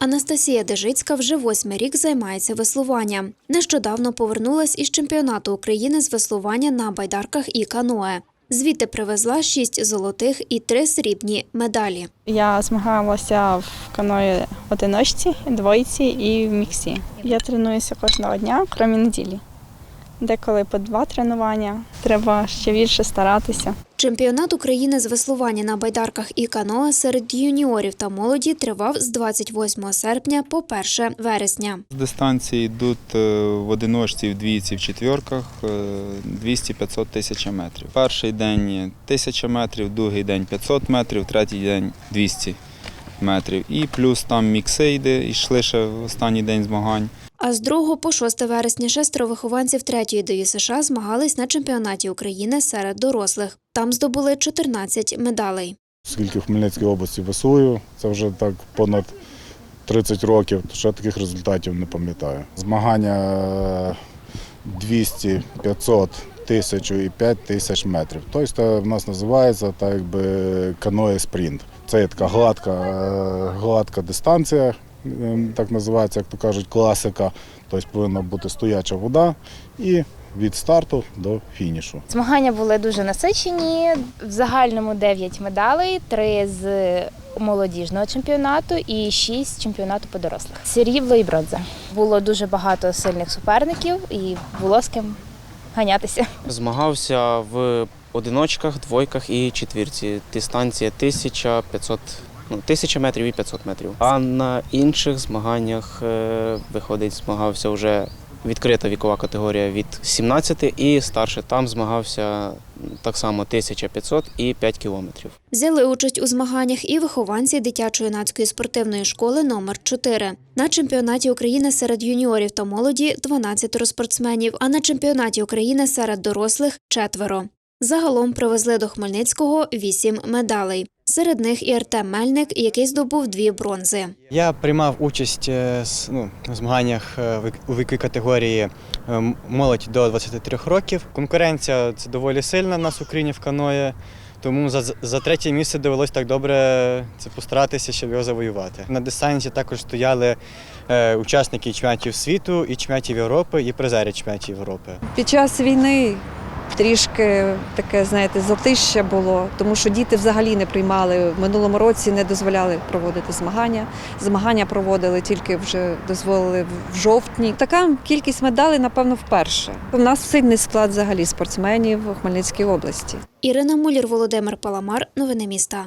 Анастасія Дежицька вже восьмий рік займається веслуванням. Нещодавно повернулась із чемпіонату України з веслування на байдарках і каное. Звідти привезла шість золотих і три срібні медалі. Я змагалася в каної одиночці, двойці і в міксі. Я тренуюся кожного дня, крім неділі. Деколи по два тренування. Треба ще більше старатися. Чемпіонат України з веслування на байдарках і каное серед юніорів та молоді тривав з 28 серпня по 1 вересня. З дистанції йдуть е, в одиночці, в двійці, в четвірках е, 200-500 тисяч метрів. Перший день 1000 метрів, другий день 500 метрів, третій день 200 метрів. І плюс там мікси йде, йшли ще в останній день змагань. А з 2 по 6 вересня шестеро вихованців третьої ДЮСШ США змагались на чемпіонаті України серед дорослих. Там здобули 14 медалей. Оскільки в Хмельницькій області веслую, це вже так понад 30 років, то ще таких результатів не пам'ятаю. Змагання е, 200, 500, 1000 і 5 тисяч метрів. Тобто в нас називається так якби каное спринт. Це така гладка, е, гладка дистанція, так називається, як то кажуть, класика. Тобто повинна бути стояча вода і від старту до фінішу. Змагання були дуже насичені. В загальному 9 медалей, 3 з молодіжного чемпіонату і 6 чемпіонату по дорослих. Срібло і бронза. Було дуже багато сильних суперників і було з ким ганятися. Змагався в одиночках, двойках і четвірці. Дистанція 1500, ну, 1000 метрів і 500 метрів. А на інших змаганнях е, виходить, змагався вже відкрита вікова категорія від 17 і старше. Там змагався так само 1500 і 5 кілометрів. Взяли участь у змаганнях і вихованці дитячо-юнацької спортивної школи номер 4 На чемпіонаті України серед юніорів та молоді 12 спортсменів, а на чемпіонаті України серед дорослих четверо. Загалом привезли до Хмельницького 8 медалей. Серед них і Артем Мельник, який здобув дві бронзи. Я приймав участь е, ну, в змаганнях е, у віковій категорії е, молодь до 23 років. Конкуренція це доволі сильна в нас в Україні в каное. Тому за, за третє місце довелось так добре це постаратися, щоб його завоювати. На дистанції також стояли е, учасники чемпіонатів світу і чемпіонатів Європи, і призери чемпіонатів Європи. Під час війни трішки таке, знаєте, затища було, тому що діти взагалі не приймали. В минулому році не дозволяли проводити змагання. Змагання проводили тільки вже дозволили в жовтні. Така кількість медалей, напевно, вперше. У нас сильний склад взагалі спортсменів у Хмельницькій області. Ірина Мулір, Володимир Паламар. Новини міста.